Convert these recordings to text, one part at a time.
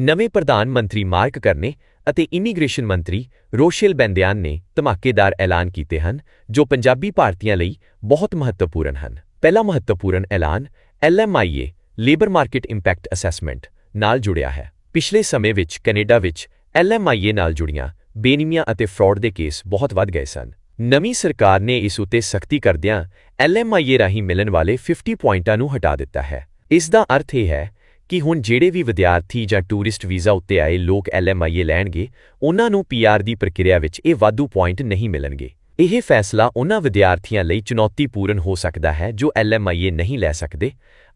ਨਵੇਂ ਪ੍ਰਧਾਨ ਮੰਤਰੀ ਮਾਰਕ ਕਰਨੇ ਅਤੇ ਇਮੀਗ੍ਰੇਸ਼ਨ ਮੰਤਰੀ ਰੋਸ਼ੇਲ ਬੈਂਦਿਆਨ ਨੇ ਧਮਾਕੇਦਾਰ ਐਲਾਨ ਕੀਤੇ ਹਨ, ਜੋ ਪੰਜਾਬੀ ਭਾਰਤੀਆਂ ਲਈ ਬਹੁਤ ਮਹੱਤਵਪੂਰਨ ਹਨ। ਪਹਿਲਾ ਮਹੱਤਵਪੂਰਨ ਐਲਾਨ LMIA, labour market impact assessment ਨਾਲ ਜੁੜਿਆ ਹੈ। ਪਿਛਲੇ ਸਮੇਂ ਵਿੱਚ ਕੈਨੇਡਾ ਵਿੱਚ ਐਲਐਮਆਈਏ ਨਾਲ ਜੁੜੀਆਂ ਬੇਨਿਮੀਆਂ ਅਤੇ ਫਰਾਡ ਦੇ ਕੇਸ ਬਹੁਤ ਵੱਧ ਗਏ ਸਨ। ਨਵੀਂ ਸਰਕਾਰ ਨੇ ਇਸ ਉਤੇ ਸਖਤੀ ਕਰਦਿਆਂ ਐਲਐਮਆਈਏ ਰਾਹੀਂ ਮਿਲਣ ਵਾਲੇ 50 ਪੁਆਇੰਟਾਂ ਨੂੰ ਹਟਾ ਦਿੱਤਾ ਹੈ। ਇਸ ਦਾ ਅਰਥ ਇਹ ਹੈ ਕਿ ਹੁਣ ਜਿਹੜੇ ਵੀ ਵਿਦਿਆਰਥੀ ਜਾਂ ਟੂਰਿਸਟ ਵੀਜ਼ਾ ਉੱਤੇ ਆਏ ਲੋਕ ਐਲਐਮਆਈਏ ਲੈਣਗੇ, ਉਹਨਾਂ ਨੂੰ ਪੀਆਰ ਦੀ ਪ੍ਰਕਿਰਿਆ ਵਿੱਚ ਇਹ ਵਾਧੂ ਪੁਆਇੰਟ ਨਹੀਂ ਮਿਲਣਗੇ। ਇਹ ਫੈਸਲਾ ਉਹਨਾਂ ਵਿਦਿਆਰਥੀਆਂ ਲਈ ਚੁਣੌਤੀਪੂਰਨ ਹੋ ਸਕਦਾ ਹੈ ਜੋ ਐਲਐਮਆਈਏ ਨਹੀਂ ਲੈ ਸਕਦੇ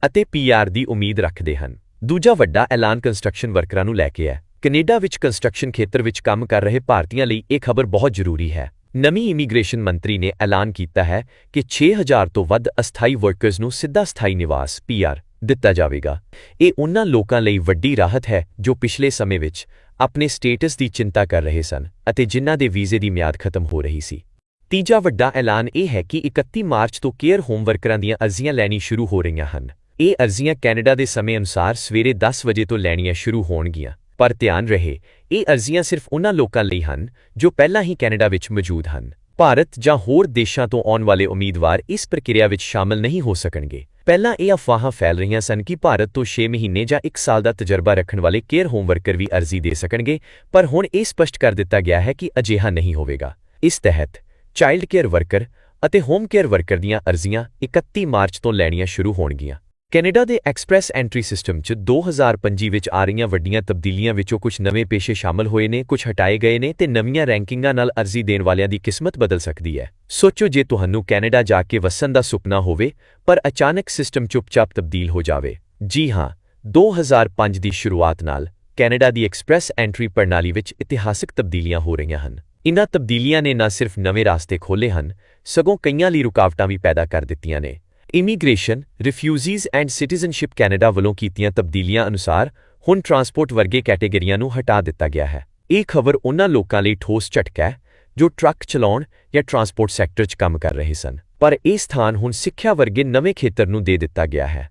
ਅਤੇ ਪੀਆਰ ਦੀ ਉਮੀਦ ਰੱਖਦੇ ਹਨ। ਦੂਜਾ ਵੱਡਾ ਐਲਾਨ ਕੰਸਟਰਕਸ਼ਨ ਵਰਕਰਾਂ ਨੂੰ ਲੈ ਕੇ ਹੈ। ਕੈਨੇਡਾ ਵਿੱਚ ਕੰਸਟਰਕਸ਼ਨ ਖੇਤਰ ਵਿੱਚ ਕੰਮ ਕਰ ਰਹੇ ਭਾਰਤੀਆਂ ਲਈ ਇਹ ਖਬਰ ਬਹੁਤ ਜ਼ਰੂਰੀ ਹੈ। ਨਵੀਂ ਇਮੀਗ੍ਰੇਸ਼ਨ ਮੰਤਰੀ ਨੇ ਐਲਾਨ ਕੀਤਾ ਹੈ ਕਿ 6000 ਤੋਂ ਵੱਧ ਅਸਥਾਈ ਵਰਕਰਸ ਨੂੰ ਸਿੱਧਾ ਸਥਾਈ ਨਿਵਾਸ ਪੀਆਰ ਦਿੱਤਾ ਜਾਵੇਗਾ। ਇਹ ਉਹਨਾਂ ਲੋਕਾਂ ਲਈ ਵੱਡੀ ਰਾਹਤ ਹੈ ਜੋ ਪਿਛਲੇ ਸਮੇਂ ਵਿੱਚ ਆਪਣੇ ਸਟੇਟਸ ਦੀ ਚਿੰਤਾ ਕਰ ਰਹੇ ਸਨ ਅਤੇ ਜਿਨ੍ਹਾਂ ਦੇ ਵੀਜ਼ੇ ਦੀ ਮਿਆਦ ਖਤਮ ਹੋ ਰਹੀ ਸੀ। ਤੀਜਾ ਵੱਡਾ ਐਲਾਨ ਇਹ ਹੈ ਕਿ 31 ਮਾਰਚ ਤੋਂ ਕੇਅਰ ਹੋਮ ਵਰਕਰਾਂ ਦੀਆਂ ਅਰਜ਼ੀਆਂ ਲੈਣੀ ਸ਼ੁਰੂ ਹੋ ਰਹੀਆਂ ਹਨ। ਇਹ ਅਰਜ਼ੀਆਂ ਕੈਨੇਡਾ ਦੇ ਸਮੇਂ ਅਨੁਸਾਰ ਸਵੇਰੇ 10 ਵਜੇ ਤੋਂ ਲੈਣੀਆਂ ਸ਼ੁਰੂ ਹੋਣਗੀਆਂ। ਪਰ ਧਿਆਨ ਰਹੇ, ਇਹ ਅਰਜ਼ੀਆਂ ਸਿਰਫ ਉਹਨਾਂ ਲੋਕਾਂ ਲਈ ਹਨ ਜੋ ਪਹਿਲਾਂ ਹੀ ਕੈਨੇਡਾ ਵਿੱਚ ਮੌਜੂਦ ਹਨ। ਭਾਰਤ ਜਾਂ ਹੋਰ ਦੇਸ਼ਾਂ ਤੋਂ ਆਉਣ ਵਾਲੇ ਉਮੀਦਵਾਰ ਇਸ ਪ੍ਰਕਿਰਿਆ ਵਿੱਚ ਸ਼ਾਮਲ ਨਹੀਂ ਹੋ ਸਕਣਗੇ। ਪਹਿਲਾਂ ਇਹ ਅਫਵਾਹਾਂ ਫੈਲ ਰਹੀਆਂ ਸਨ ਕਿ ਭਾਰਤ ਤੋਂ 6 ਮਹੀਨੇ ਜਾਂ 1 ਸਾਲ ਦਾ ਤਜਰਬਾ ਰੱਖਣ ਵਾਲੇ ਕੇਅਰ ਹੋਮ ਵਰਕਰ ਵੀ ਅਰਜ਼ੀ ਦੇ ਸਕਣਗੇ, ਪਰ ਹੁਣ ਇਹ ਸਪਸ਼ਟ ਕਰ ਦਿੱਤਾ ਗਿਆ ਹੈ ਕਿ ਅਜਿਹਾ ਨਹੀਂ ਹੋਵੇਗਾ। ਇਸ ਤਹਿਤ ਚਾਈਲਡ ਕੇਅਰ ਵਰਕਰ ਅਤੇ ਹੋਮ ਕੇਅਰ ਵਰਕਰ ਦੀਆਂ ਅਰਜ਼ੀਆਂ 31 ਮਾਰਚ ਤੋਂ ਲੈਣੀਆਂ ਸ਼ੁਰੂ ਹੋਣਗੀਆਂ। ਕੈਨੇਡਾ ਦੇ ਐਕਸਪ੍ਰੈਸ ਐਂਟਰੀ ਸਿਸਟਮ 'ਚ 2025 ਵਿੱਚ ਆ ਰਹੀਆਂ ਵੱਡੀਆਂ ਤਬਦੀਲੀਆਂ ਵਿੱਚੋਂ ਕੁਝ ਨਵੇਂ ਪੇਸ਼ੇ ਸ਼ਾਮਲ ਹੋਏ ਨੇ, ਕੁਝ ਹਟਾਏ ਗਏ ਨੇ ਤੇ ਨਵੀਆਂ ਰੈਂਕਿੰਗਾਂ ਨਾਲ ਅਰਜ਼ੀ ਦੇਣ ਵਾਲਿਆਂ ਦੀ ਕਿਸਮਤ ਬਦਲ ਸਕਦੀ ਹੈ। ਸੋਚੋ ਜੇ ਤੁਹਾਨੂੰ ਕੈਨੇਡਾ ਜਾ ਕੇ ਵਸਣ ਦਾ ਸੁਪਨਾ ਹੋਵੇ, ਪਰ ਅਚਾਨਕ ਸਿਸਟਮ ਚੁੱਪਚਾਪ ਤਬਦੀਲ ਹੋ ਜਾਵੇ। ਜੀ ਹਾਂ 2005 ਦੀ ਸ਼ੁਰੂਆਤ ਨਾਲ ਕੈਨੇਡਾ ਦੀ ਐਕਸਪ੍ਰੈਸ ਐਂਟਰੀ ਪ੍ਰਣਾਲੀ ਵਿੱਚ ਇਤਿਹਾਸਕ ਤਬਦੀਲੀਆਂ ਹੋ ਰਹੀਆਂ ਹਨ। ਇਨ੍ਹਾਂ ਤਬਦੀਲੀਆਂ ਨੇ ਨਾ ਸਿਰਫ ਨਵੇਂ ਰਾਸਤੇ ਖੋਲ੍ਹੇ ਹਨ, ਸਗੋਂ ਕਈਆਂ ਲਈ ਰੁਕਾਵਟਾਂ ਵੀ ਪੈਦਾ ਕਰ ਦਿੱਤੀਆਂ ਨੇ। Immigration, refugees and citizenship Canada ਵੱਲੋਂ ਕੀਤੀਆਂ ਤਬਦੀਲੀਆਂ ਅਨੁਸਾਰ ਹੁਣ ਟਰਾਂਸਪੋਰਟ ਵਰਗੇ ਕੈਟੇਗਰੀਆਂ ਨੂੰ ਹਟਾ ਦਿੱਤਾ ਗਿਆ ਹੈ। ਇਹ ਖਬਰ ਉਹਨਾਂ ਲੋਕਾਂ ਲਈ ਠੋਸ ਝਟਕਾ ਹੈ ਜੋ ਟਰੱਕ ਚਲਾਉਣ ਜਾਂ ਟਰਾਂਸਪੋਰਟ ਸੈਕਟਰ 'ਚ ਕੰਮ ਕਰ ਰਹੇ ਸਨ। ਪਰ ਇਹ ਸਥਾਨ ਹੁਣ ਸਿੱਖਿਆ ਵਰਗੇ ਨਵੇਂ ਖੇਤਰ ਨੂੰ ਦੇ ਦਿੱਤਾ ਗਿਆ ਹੈ।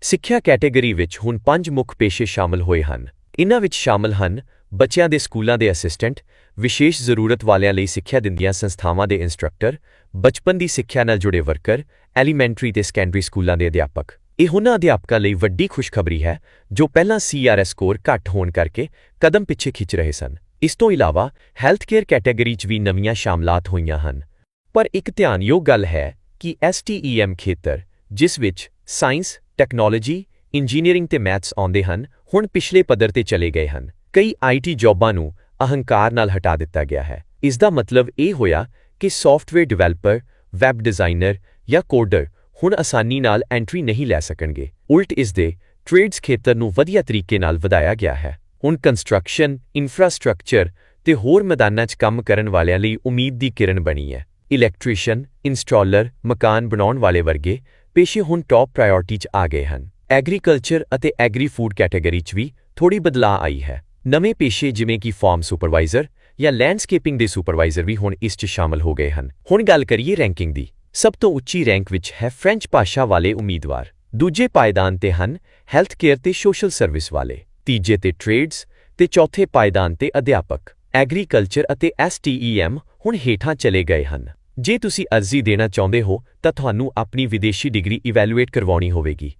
ਸਿੱਖਿਆ ਕੈਟੇਗਰੀ ਵਿੱਚ ਹੁਣ ਪੰਜ ਮੁੱਖ ਪੇਸ਼ੇ ਸ਼ਾਮਲ ਹੋਏ ਹਨ। ਇਨ੍ਹਾਂ ਵਿੱਚ ਸ਼ਾਮਲ ਹਨ ਬੱਚਿਆਂ ਦੇ ਸਕੂਲਾਂ ਦੇ ਅਸਿਸਟੈਂਟ, ਵਿਸ਼ੇਸ਼ ਜ਼ਰੂਰਤ ਵਾਲਿਆਂ ਲਈ ਸਿੱਖਿਆ ਦਿੰਦੀਆਂ ਸੰਸਥਾਵਾਂ ਦੇ ਇੰਸਟ੍ਰਕਟਰ, ਬਚਪਨ ਦੀ ਸਿੱਖਿਆ ਨਾਲ ਜੁੜੇ ਵਰਕਰ, ਐਲੀਮੈਂਟਰੀ ਤੇ ਸੈਕੰਡਰੀ ਸਕੂਲਾਂ ਦੇ ਅਧਿਆਪਕ। ਇਹ ਉਹਨਾਂ ਅਧਿਆਪਕਾਂ ਲਈ ਵੱਡੀ ਖੁਸ਼ਖਬਰੀ ਹੈ, ਜੋ ਪਹਿਲਾਂ ਸੀਆਰਐਸ ਸਕੋਰ ਘੱਟ ਹੋਣ ਕਰਕੇ ਕਦਮ ਪਿੱਛੇ ਖਿੱਚ ਰਹੇ ਸਨ। ਇਸ ਤੋਂ ਇਲਾਵਾ ਹੈਲਥ ਕੇਅਰ ਕੈਟਾਗਰੀ 'ਚ ਵੀ ਨਵੀਆਂ ਸ਼ਾਮਲਾਤ ਹੋਈਆਂ ਹਨ। ਪਰ ਇੱਕ ਧਿਆਨਯੋਗ ਗੱਲ ਹੈ ਕਿ ਐਸਟੀਈਐਮ ਖੇਤਰ, ਜਿਸ ਵਿੱਚ ਸਾਇੰਸ, ਟੈਕਨੋਲੋਜੀ, ਇੰਜੀਨੀਅਰਿੰਗ ਤੇ ਮੈਥਸ ਆਉਂਦੇ ਹਨ, ਹੁਣ ਪਿਛਲੇ ਪੱਧਰ ਤੇ ਚਲੇ ਗਏ ਹਨ। ਕਈ ਆਈਟੀ ਜੌਬਾਂ ਨੂੰ ਅਹੰਕਾਰ ਨਾਲ ਹਟਾ ਦਿੱਤਾ ਗਿਆ ਹੈ। ਇਸ ਦਾ ਮਤਲਬ ਇਹ ਹੋਇਆ ਕਿ ਸੌਫਟਵੇਅਰ ਡਿਵੈਲਪਰ ਵੈਬ ਡਿਜ਼ਾਈਨਰ ਜਾਂ ਕੋਡਰ ਹੁਣ ਆਸਾਨੀ ਨਾਲ ਐਂਟਰੀ ਨਹੀਂ ਲੈ ਸਕਣਗੇ। ਉਲਟ ਇਸ ਦੇ ਟ੍ਰੇਡਸ ਖੇਤਰ ਨੂੰ ਵਧੀਆ ਤਰੀਕੇ ਨਾਲ ਵਧਾਇਆ ਗਿਆ ਹੈ। ਹੁਣ ਕੰਸਟਰਕਸ਼ਨ ਇਨਫਰਾਸਟ੍ਰਕਚਰ ਤੇ ਹੋਰ ਮੈਦਾਨਾਂ 'ਚ ਕੰਮ ਕਰਨ ਵਾਲਿਆਂ ਲਈ ਉਮੀਦ ਦੀ ਕਿਰਨ ਬਣੀ ਹੈ। ਇਲੈਕਟ੍ਰੀਸ਼ੀਅਨ ਇੰਸਟਾਲਰ ਮਕਾਨ ਬਣਾਉਣ ਵਾਲੇ ਵਰਗੇ ਪੇਸ਼ੇ ਹੁਣ ਟੌਪ ਪ੍ਰਾਇੋਰਟੀ 'ਚ ਆ ਗਏ ਹਨ। ਐਗਰੀਕਲਚਰ ਅਤੇ ਐਗਰੀ ਫੂਡ ਕੈਟਾਗਰੀ 'ਚ ਵੀ ਥੋੜੀ ਬਦਲਾਅ ਆਈ ਹੈ। ਨਵੇਂ ਪੇਸ਼ੇ ਜਿਵੇਂ ਕਿ ਫਾਰਮ ਸੁਪਰਵਾਈਜ਼ਰ ਜਾਂ ਲੈਂਡਸਕੇਪਿੰਗ ਦੇ ਸੁਪਰਵਾਈਜ਼ਰ ਵੀ ਹੁਣ ਇਸ 'ਚ ਸ਼ਾਮਲ ਹੋ ਗਏ ਹਨ। ਹੁਣ ਗੱਲ ਕਰੀਏ ਰੈਂਕਿੰਗ ਦੀ। ਸਭ ਤੋਂ ਉੱਚੀ ਰੈਂਕ ਵਿੱਚ ਹੈ ਫ੍ਰੈਂਚ ਭਾਸ਼ਾ ਵਾਲੇ ਉਮੀਦਵਾਰ। ਦੂਜੇ ਪਾਇਦਾਨ ਤੇ ਹਨ ਹੈਲਥ ਕੇਅਰ ਤੇ ਸੋਸ਼ਲ ਸਰਵਿਸ ਵਾਲੇ। ਤੀਜੇ ਤੇ ਟ੍ਰੇਡਸ ਤੇ ਚੌਥੇ ਪਾਇਦਾਨ ਤੇ ਅਧਿਆਪਕ। ਐਗਰੀਕਲਚਰ ਅਤੇ ਐਸਟੀਈਐਮ ਹੁਣ ਹੇਠਾਂ ਚਲੇ ਗਏ ਹਨ। ਜੇ ਤੁਸੀਂ ਅਰਜ਼ੀ ਦੇਣਾ ਚਾਹੁੰਦੇ ਹੋ ਤਾਂ ਤੁਹਾਨੂੰ ਆਪਣੀ ਵਿਦੇਸ਼ੀ ਡਿਗਰੀ ਇਵੈਲੂਏਟ ਕਰਵਾਉਣੀ ਹੋਵੇਗੀ।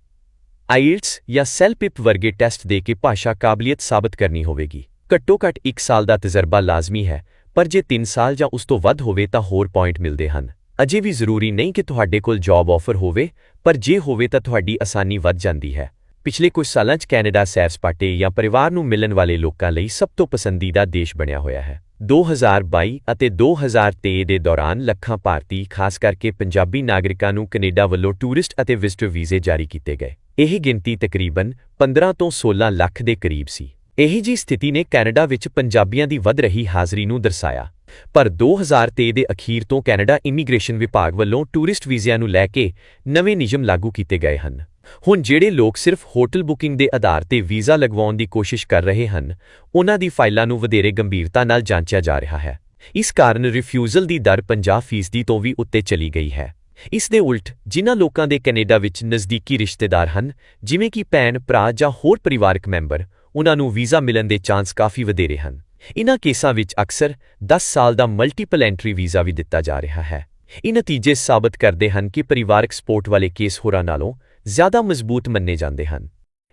ਆਈਐਲਟਸ ਜਾਂ ਸੈਲਪਿਪ ਵਰਗੇ ਟੈਸਟ ਦੇ ਕੇ ਭਾਸ਼ਾ ਕਾਬਲੀਅਤ ਸਾਬਤ ਕਰਨੀ ਹੋਵੇਗੀ। ਘੱਟੋ ਘੱਟ 1 ਸਾਲ ਦਾ ਤਜਰਬਾ ਲਾਜ਼ਮੀ ਹੈ, ਪਰ ਜੇ 3 ਸਾਲ ਜਾਂ ਉਸ ਤੋਂ ਵੱਧ ਹੋਵੇ ਤਾਂ ਹੋਰ ਪੁਆਇੰਟ ਮਿਲਦੇ ਹਨ। ਅਜੇ ਵੀ ਜ਼ਰੂਰੀ ਨਹੀਂ ਕਿ ਤੁਹਾਡੇ ਕੋਲ ਜੌਬ ਆਫਰ ਹੋਵੇ, ਪਰ ਜੇ ਹੋਵੇ ਤਾਂ ਤੁਹਾਡੀ ਆਸਾਨੀ ਵੱਧ ਜਾਂਦੀ ਹੈ। ਪਿਛਲੇ ਕੁਝ ਸਾਲਾਂ 'ਚ ਕੈਨੇਡਾ ਸੈਰ ਸਪਾਟੇ ਜਾਂ ਪਰਿਵਾਰ ਨੂੰ ਮਿਲਣ ਵਾਲੇ ਲੋਕਾਂ ਲਈ ਸਭ ਤੋਂ ਪਸੰਦੀਦਾ ਦੇਸ਼ ਬਣਿਆ ਹੋਇਆ ਹੈ। 2022 ਅਤੇ 2023 ਦੇ ਦੌਰਾਨ ਲੱਖਾਂ ਭਾਰਤੀ, ਖਾਸ ਕਰਕੇ ਪੰਜਾਬੀ ਨਾਗਰਿਕਾਂ ਨੂੰ ਕੈਨੇਡਾ ਵੱਲੋਂ ਟੂਰਿਸਟ ਅਤੇ ਵਿਜ਼ਟਰ ਵੀਜ਼ੇ ਜਾਰੀ ਕੀਤੇ ਗਏ। ਇਹ ਗਿਣਤੀ ਤਕਰੀਬਨ 15 ਤੋਂ 16 ਲੱਖ ਦੇ ਕਰੀਬ ਸੀ। ਇਹੀ ਜੀ ਸਥਿਤੀ ਨੇ ਕੈਨੇਡਾ ਵਿੱਚ ਪੰਜਾਬੀਆਂ ਦੀ ਵੱਧ ਰਹੀ ਹਾਜ਼ਰੀ ਨੂੰ ਦਰਸਾਇਆ। ਪਰ 2023 ਦੇ ਅਖੀਰ ਤੋਂ ਕੈਨੇਡਾ ਇਮੀਗ੍ਰੇਸ਼ਨ ਵਿਭਾਗ ਵੱਲੋਂ ਟੂਰਿਸਟ ਵੀਜ਼ਿਆਂ ਨੂੰ ਲੈ ਕੇ ਨਵੇਂ ਨਿਯਮ ਲਾਗੂ ਕੀਤੇ ਗਏ ਹਨ। ਹੁਣ ਜਿਹੜੇ ਲੋਕ ਸਿਰਫ ਹੋਟਲ ਬੁਕਿੰਗ ਦੇ ਆਧਾਰ ਤੇ ਵੀਜ਼ਾ ਲਗਵਾਉਣ ਦੀ ਕੋਸ਼ਿਸ਼ ਕਰ ਰਹੇ ਹਨ, ਉਹਨਾਂ ਦੀ ਫਾਈਲਾਂ ਨੂੰ ਵਧੇਰੇ ਗੰਭੀਰਤਾ ਨਾਲ ਜਾਂਚਿਆ ਜਾ ਰਿਹਾ ਹੈ। ਇਸ ਕਾਰਨ ਰਿਫਿਊਜ਼ਲ ਦੀ ਦਰ 50% ਤੋਂ ਵੀ ਉੱਤੇ ਚਲੀ ਗਈ ਹੈ। ਇਸ ਦੇ ਉਲਟ, ਜਿਨ੍ਹਾਂ ਲੋਕਾਂ ਦੇ ਕੈਨੇਡਾ ਵਿੱਚ ਨਜ਼ਦੀਕੀ ਰਿਸ਼ਤੇਦਾਰ ਹਨ, ਜਿਵੇਂ ਕਿ ਭੈਣ, ਭਰਾ ਜਾਂ ਹੋਰ ਪਰਿਵਾਰਕ ਮੈਂਬਰ ਉਹਨਾਂ ਨੂੰ ਵੀਜ਼ਾ ਮਿਲਣ ਦੇ ਚਾਂਸ ਕਾਫੀ ਵਧੇਰੇ ਹਨ। ਇਨ੍ਹਾਂ ਕੇਸਾਂ ਵਿੱਚ ਅਕਸਰ 10 ਸਾਲ ਦਾ ਮਲਟੀਪਲ ਐਂਟਰੀ ਵੀਜ਼ਾ ਵੀ ਦਿੱਤਾ ਜਾ ਰਿਹਾ ਹੈ। ਇਹ ਨਤੀਜੇ ਸਾਬਤ ਕਰਦੇ ਹਨ ਕਿ ਪਰਿਵਾਰਕ ਸਪੋਰਟ ਵਾਲੇ ਕੇਸ ਹੋਰਾਂ ਨਾਲੋਂ ਜ਼ਿਆਦਾ ਮਜ਼ਬੂਤ ਮੰਨੇ ਜਾਂਦੇ ਹਨ।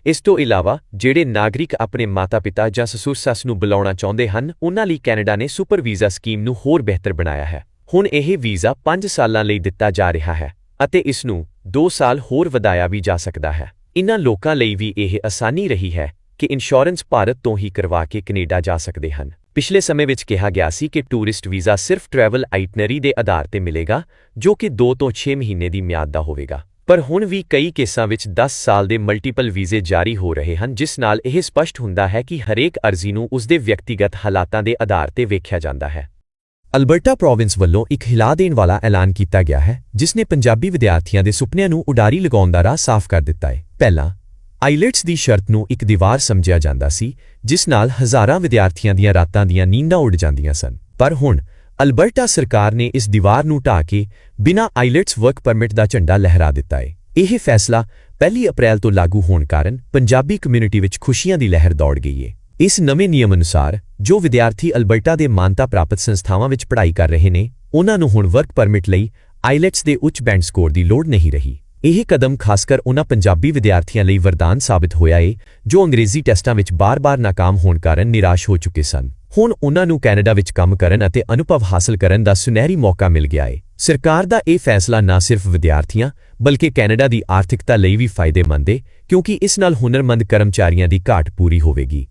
ਇਸ ਤੋਂ ਇਲਾਵਾ, ਜਿਹੜੇ ਨਾਗਰਿਕ ਆਪਣੇ ਮਾਤਾ-ਪਿਤਾ ਜਾਂ ਸਸੁਰ-ਸੱਸ ਨੂੰ ਬੁਲਾਉਣਾ ਚਾਹੁੰਦੇ ਹਨ ਉਹਨਾਂ ਲਈ ਕੈਨੇਡਾ ਨੇ ਸੁਪਰ ਵੀਜ਼ਾ ਸਕੀਮ ਨੂੰ ਹੋਰ ਬਿਹਤਰ ਬਣਾਇਆ ਹੈ। ਹੁਣ ਇਹ ਵੀਜ਼ਾ 5 ਸਾਲਾਂ ਲਈ ਦਿੱਤਾ ਜਾ ਰਿਹਾ ਹੈ ਅਤੇ ਇਸ ਨੂੰ 2 ਸਾਲ ਹੋਰ ਵਧਾਇਆ ਵੀ ਜਾ ਸਕਦਾ ਹੈ। ਇਨ੍ਹਾਂ ਲੋਕਾਂ ਲਈ ਵੀ ਇਹ ਆਸਾਨੀ ਰਹੀ ਹੈ ਕਿ ਇੰਸ਼ੋਰੈਂਸ ਭਾਰਤ ਤੋਂ ਹੀ ਕਰਵਾ ਕੇ ਕੈਨੇਡਾ ਜਾ ਸਕਦੇ ਹਨ। ਪਿਛਲੇ ਸਮੇਂ ਵਿੱਚ ਕਿਹਾ ਗਿਆ ਸੀ ਕਿ ਟੂਰਿਸਟ ਵੀਜ਼ਾ ਸਿਰਫ ਟਰੈਵਲ ਆਈਟਨਰੀ ਦੇ ਆਧਾਰ ਤੇ ਮਿਲੇਗਾ, ਜੋ ਕਿ 2 ਤੋਂ 6 ਮਹੀਨੇ ਦੀ ਮਿਆਦ ਦਾ ਹੋਵੇਗਾ। ਪਰ ਹੁਣ ਵੀ ਕਈ ਕੇਸਾਂ ਵਿੱਚ 10 ਸਾਲ ਦੇ ਮਲਟੀਪਲ ਵੀਜ਼ੇ ਜਾਰੀ ਹੋ ਰਹੇ ਹਨ, ਜਿਸ ਨਾਲ ਇਹ ਸਪਸ਼ਟ ਹੁੰਦਾ ਹੈ ਕਿ ਹਰੇਕ ਅਰਜ਼ੀ ਨੂੰ ਉਸਦੇ ਵਿਅਕਤੀਗਤ ਹਾਲਾਤਾਂ ਦੇ ਆਧਾਰ ਤੇ ਵੇਖਿਆ ਜਾਂਦਾ ਹੈ। ਅਲਬਰਟਾ ਪ੍ਰੋਵਿੰਸ ਵੱਲੋਂ ਇੱਕ ਹਿਲਾ ਦੇਣ ਵਾਲਾ ਐਲਾਨ ਕੀਤਾ ਗਿਆ ਹੈ ਜਿਸ ਨੇ ਪੰਜਾਬੀ ਵਿਦਿਆਰਥੀਆਂ ਦੇ ਸੁਪਨਿਆਂ ਨੂੰ ਉਡਾਰੀ ਲਗਾਉਣ ਦਾ ਰਾਹ ਸਾਫ਼ ਕਰ ਦਿੱਤਾ ਹੈ। ਪਹਿਲਾਂ, ਆਈਲੈਟਸ ਦੀ ਸ਼ਰਤ ਨੂੰ ਇੱਕ ਦੀਵਾਰ ਸਮਝਿਆ ਜਾਂਦਾ ਸੀ, ਜਿਸ ਨਾਲ ਹਜ਼ਾਰਾਂ ਵਿਦਿਆਰਥੀਆਂ ਦੀਆਂ ਰਾਤਾਂ ਦੀਆਂ ਨੀਂਦਾਂ ਉੱਡ ਜਾਂਦੀਆਂ ਸਨ। ਪਰ ਹੁਣ, ਅਲਬਰਟਾ ਸਰਕਾਰ ਨੇ ਇਸ ਦੀਵਾਰ ਨੂੰ ਢਾਹ ਕੇ ਬਿਨਾਂ ਆਈਲੈਟਸ ਵਰਕ ਪਰਮਿਟ ਦਾ ਝੰਡਾ ਲਹਿਰਾ ਦਿੱਤਾ ਹੈ। ਇਹ ਫੈਸਲਾ 1 ਅਪ੍ਰੈਲ ਤੋਂ ਲਾਗੂ ਹੋਣ ਕਾਰਨ ਪੰਜਾਬੀ ਕਮਿਊਨਿਟੀ ਵਿੱਚ ਖੁਸ਼ੀਆਂ ਦੀ ਲਹਿਰ ਦੌੜ ਗਈ ਹੈ। ਇਸ ਨਵੇਂ ਨਿਯਮ ਅਨੁਸਾਰ ਜੋ ਵਿਦਿਆਰਥੀ ਅਲਬਰਟਾ ਦੇ ਮਾਨਤਾ ਪ੍ਰਾਪਤ ਸੰਸਥਾਵਾਂ ਵਿੱਚ ਪੜ੍ਹਾਈ ਕਰ ਰਹੇ ਨੇ, ਉਹਨਾਂ ਨੂੰ ਹੁਣ ਵਰਕ ਪਰਮਿਟ ਲਈ ਆਈਲੈਟਸ ਦੇ ਉੱਚ ਬੈਂਡ ਸਕੋਰ ਦੀ ਲੋੜ ਨਹੀਂ ਰਹੀ। ਇਹ ਕਦਮ ਖਾਸਕਰ ਉਹਨਾਂ ਪੰਜਾਬੀ ਵਿਦਿਆਰਥੀਆਂ ਲਈ ਵਰਦਾਨ ਸਾਬਿਤ ਹੋਇਆ ਏ, ਜੋ ਅੰਗਰੇਜ਼ੀ ਟੈਸਟਾਂ ਵਿੱਚ ਬਾਰ-ਬਾਰ ਨਾਕਾਮ ਹੋਣ ਕਾਰਨ ਨਿਰਾਸ਼ ਹੋ ਚੁੱਕੇ ਸਨ। ਹੁਣ ਉਹਨਾਂ ਨੂੰ ਕੈਨੇਡਾ ਵਿੱਚ ਕੰਮ ਕਰਨ ਅਤੇ ਅਨੁਭਵ ਹਾਸਲ ਕਰਨ ਦਾ ਸੁਨਹਿਰੀ ਮੌਕਾ ਮਿਲ ਗਿਆ ਏ। ਸਰਕਾਰ ਦਾ ਇਹ ਫੈਸਲਾ ਨਾ ਸਿਰਫ ਵਿਦਿਆਰਥੀਆਂ, ਬਲਕਿ ਕੈਨੇਡਾ ਦੀ ਆਰਥਿਕਤਾ ਲਈ ਵੀ ਫਾਇਦੇਮੰਦ ਏ, ਕਿਉਂਕਿ ਇਸ ਨਾਲ ਹੁਨਰਮੰਦ ਕਰਮਚਾਰੀਆਂ ਦੀ ਘਾਟ ਪੂਰੀ ਹੋਵੇਗੀ।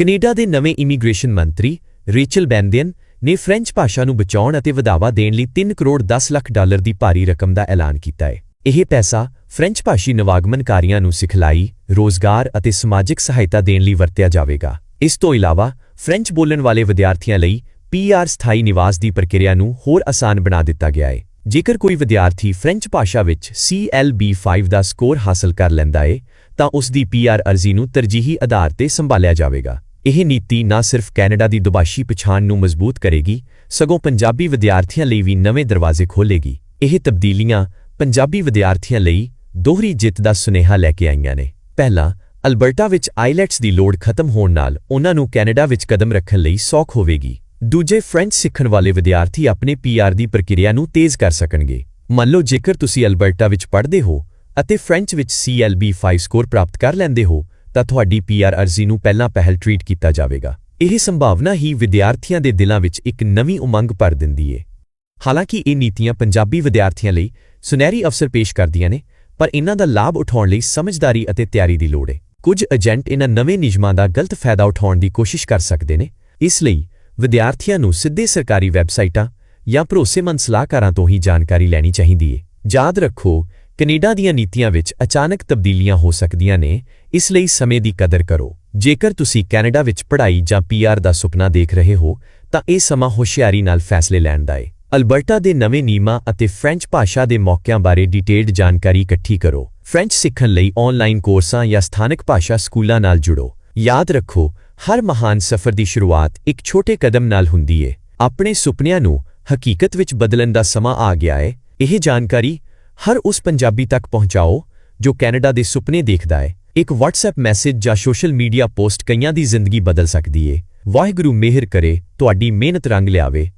ਕੈਨੇਡਾ ਦੇ ਨਵੇਂ ਇਮੀਗ੍ਰੇਸ਼ਨ ਮੰਤਰੀ ਰੇਚਲ ਬੈਂਦਿਅਨ ਨੇ ਫ੍ਰੈਂਚ ਭਾਸ਼ਾ ਨੂੰ ਬਚਾਉਣ ਅਤੇ ਵਧਾਵਾ ਦੇਣ ਲਈ 3 ਕਰੋੜ 10 ਲੱਖ ਡਾਲਰ ਦੀ ਭਾਰੀ ਰਕਮ ਦਾ ਐਲਾਨ ਕੀਤਾ ਹੈ। ਇਹ ਪੈਸਾ ਫ੍ਰੈਂਚ ਭਾਸ਼ੀ ਨਵਾਗਮਨਕਾਰੀਆਂ ਨੂੰ ਸਿਖਲਾਈ, ਰੋਜ਼ਗਾਰ ਅਤੇ ਸਮਾਜਿਕ ਸਹਾਇਤਾ ਦੇਣ ਲਈ ਵਰਤਿਆ ਜਾਵੇਗਾ। ਇਸ ਤੋਂ ਇਲਾਵਾ ਫ੍ਰੈਂਚ ਬੋਲਣ ਵਾਲੇ ਵਿਦਿਆਰਥੀਆਂ ਲਈ ਪੀਆਰ ਸਥਾਈ ਨਿਵਾਸ ਦੀ ਪ੍ਰਕਿਰਿਆ ਨੂੰ ਹੋਰ ਆਸਾਨ ਬਣਾ ਦਿੱਤਾ ਗਿਆ ਹੈ। ਜੇਕਰ ਕੋਈ ਵਿਦਿਆਰਥੀ ਫ੍ਰੈਂਚ ਭਾਸ਼ਾ ਵਿੱਚ CLB5 ਦਾ ਸਕੋਰ ਹਾਸਲ ਕਰ ਲੈਂਦਾ ਹੈ, ਤਾਂ ਉਸ ਦੀ ਪੀਆਰ ਅਰਜ਼ੀ ਨੂੰ ਤਰਜੀਹੀ ਆਧਾਰ ਤੇ ਸੰਭਾਲਿਆ ਜਾਵੇਗਾ। ਇਹ ਨੀਤੀ ਨਾ ਸਿਰਫ ਕੈਨੇਡਾ ਦੀ ਦੁਬਾਸ਼ੀ ਪਛਾਣ ਨੂੰ ਮਜ਼ਬੂਤ ਕਰੇਗੀ, ਸਗੋਂ ਪੰਜਾਬੀ ਵਿਦਿਆਰਥੀਆਂ ਲਈ ਵੀ ਨਵੇਂ ਦਰਵਾਜ਼ੇ ਖੋਲੇਗੀ ਇਹ ਤਬਦੀਲੀਆਂ ਪੰਜਾਬੀ ਵਿਦਿਆਰਥੀਆਂ ਲਈ ਦੋਹਰੀ ਜਿੱਤ ਦਾ ਸੁਨੇਹਾ ਲੈ ਕੇ ਆਈਆਂ ਨੇ। ਪਹਿਲਾ, ਅਲਬਰਟਾ ਵਿੱਚ ਆਈਲੈਟਸ ਦੀ ਲੋੜ ਖਤਮ ਹੋਣ ਨਾਲ ਉਹਨਾਂ ਨੂੰ ਕੈਨੇਡਾ ਵਿੱਚ ਕਦਮ ਰੱਖਣ ਲਈ ਸੌਖ ਹੋਵੇਗੀ। ਦੂਜੇ ਫ੍ਰੈਂਚ ਸਿੱਖਣ ਵਾਲੇ ਵਿਦਿਆਰਥੀ ਆਪਣੇ ਪੀਆਰ ਦੀ ਪ੍ਰਕਿਰਿਆ ਨੂੰ ਤੇਜ਼ ਕਰ ਸਕਣਗੇ। ਮੰਨ ਲਓ ਜੇਕਰ ਤੁਸੀਂ ਅਲਬਰਟਾ ਵਿੱਚ ਪੜ੍ਹਦੇ ਹੋ ਅਤੇ ਫ੍ਰੈਂਚ ਵਿੱਚ CLB5 ਸਕੋਰ ਪ੍ਰਾਪਤ ਕਰ ਲੈਂਦੇ ਹੋ ਤਾਂ ਤੁਹਾਡੀ ਪੀਆਰ ਅਰਜ਼ੀ ਨੂੰ ਪਹਿਲਾਂ ਪਹਿਲ ਟ੍ਰੀਟ ਕੀਤਾ ਜਾਵੇਗਾ। ਇਹ ਸੰਭਾਵਨਾ ਹੀ ਵਿਦਿਆਰਥੀਆਂ ਦੇ ਦਿਲਾਂ ਵਿੱਚ ਇੱਕ ਨਵੀਂ ਉਮੰਗ ਭਰ ਦਿੰਦੀ ਏ। ਹਾਲਾਂਕਿ ਇਹ ਨੀਤੀਆਂ ਪੰਜਾਬੀ ਵਿਦਿਆਰਥੀਆਂ ਲਈ ਸੁਨਹਿਰੀ ਅਵਸਰ ਪੇਸ਼ ਕਰਦੀਆਂ ਨੇ, ਪਰ ਇਹਨਾਂ ਦਾ ਲਾਭ ਉਠਾਉਣ ਲਈ ਸਮਝਦਾਰੀ ਅਤੇ ਤਿਆਰੀ ਦੀ ਲੋੜ ਹੈ ਕੁਝ ਏਜੰਟ ਇਹਨਾਂ ਨਵੇਂ ਨਿਯਮਾਂ ਦਾ ਗਲਤ ਫਾਇਦਾ ਉਠਾਉਣ ਦੀ ਕੋਸ਼ਿਸ਼ ਕਰ ਸਕਦੇ ਨੇ। ਇਸ ਲਈ ਵਿਦਿਆਰਥੀਆਂ ਨੂੰ ਸਿੱਧੇ ਸਰਕਾਰੀ ਵੈਬਸਾਈਟਾਂ ਜਾਂ ਭਰੋਸੇਮੰਦ ਸਲਾਹਕਾਰਾਂ ਤੋਂ ਹੀ ਜਾਣਕਾਰੀ ਲੈਣੀ ਚਾਹੀਦੀ ਹੈ ਯਾਦ ਰੱਖੋ ਕੈਨੇਡਾ ਦੀਆਂ ਨੀਤੀਆਂ ਵਿੱਚ ਅਚਾਨਕ ਤਬਦੀਲੀਆਂ ਹੋ ਸਕਦੀਆਂ ਨੇ, ਇਸ ਲਈ ਸਮੇਂ ਦੀ ਕਦਰ ਕਰੋ। ਜੇਕਰ ਤੁਸੀਂ ਕੈਨੇਡਾ ਵਿੱਚ ਪੜ੍ਹਾਈ ਜਾਂ ਪੀਆਰ ਦਾ ਸੁਪਨਾ ਦੇਖ ਰਹੇ ਹੋ, ਤਾਂ ਇਹ ਸਮਾਂ ਹੁਸ਼ਿਆਰੀ ਨਾਲ ਫੈਸਲੇ ਲੈਣ ਦਾ ਹੈ ਅਲਬਰਟਾ ਦੇ ਨਵੇਂ ਨਿਯਮਾਂ ਅਤੇ ਫ੍ਰੈਂਚ ਭਾਸ਼ਾ ਦੇ ਮੌਕਿਆਂ ਬਾਰੇ ਡਿਟੇਲਡ ਜਾਣਕਾਰੀ ਇਕੱਠੀ ਕਰੋ। ਫ੍ਰੈਂਚ ਸਿੱਖਣ ਲਈ ਆਨਲਾਈਨ ਕੋਰਸਾਂ ਜਾਂ ਸਥਾਨਕ ਭਾਸ਼ਾ ਸਕੂਲਾਂ ਨਾਲ ਜੁੜੋ। ਯਾਦ ਰੱਖੋ, ਹਰ ਮਹਾਨ ਸਫ਼ਰ ਦੀ ਸ਼ੁਰੂਆਤ ਇੱਕ ਛੋਟੇ ਕਦਮ ਨਾਲ ਹੁੰਦੀ ਹੈ ਆਪਣੇ ਸੁਪਨਿਆਂ ਨੂੰ ਹਕੀਕਤ ਵਿੱਚ ਬਦਲਣ ਦਾ ਸਮਾਂ ਆ ਗਿਆ ਹੈ ਇਹ ਜਾਣਕਾਰੀ ਹਰ ਉਸ ਪੰਜਾਬੀ ਤੱਕ ਪਹੁੰਚਾਓ ਜੋ ਕੈਨੇਡਾ ਦੇ ਸੁਪਨੇ ਦੇਖਦਾ ਹੈ। ਇੱਕ WhatsApp ਮੈਸੇਜ ਜਾਂ ਸੋਸ਼ਲ ਮੀਡੀਆ ਪੋਸਟ ਕਈਆਂ ਦੀ ਜ਼ਿੰਦਗੀ ਬਦਲ ਸਕਦੀ ਏ। ਵਾਹਿਗੁਰੂ ਮਿਹਰ ਕਰੇ, ਤੁਹਾਡੀ ਮਿਹਨਤ ਰੰਗ ਲਿਆਵੇ।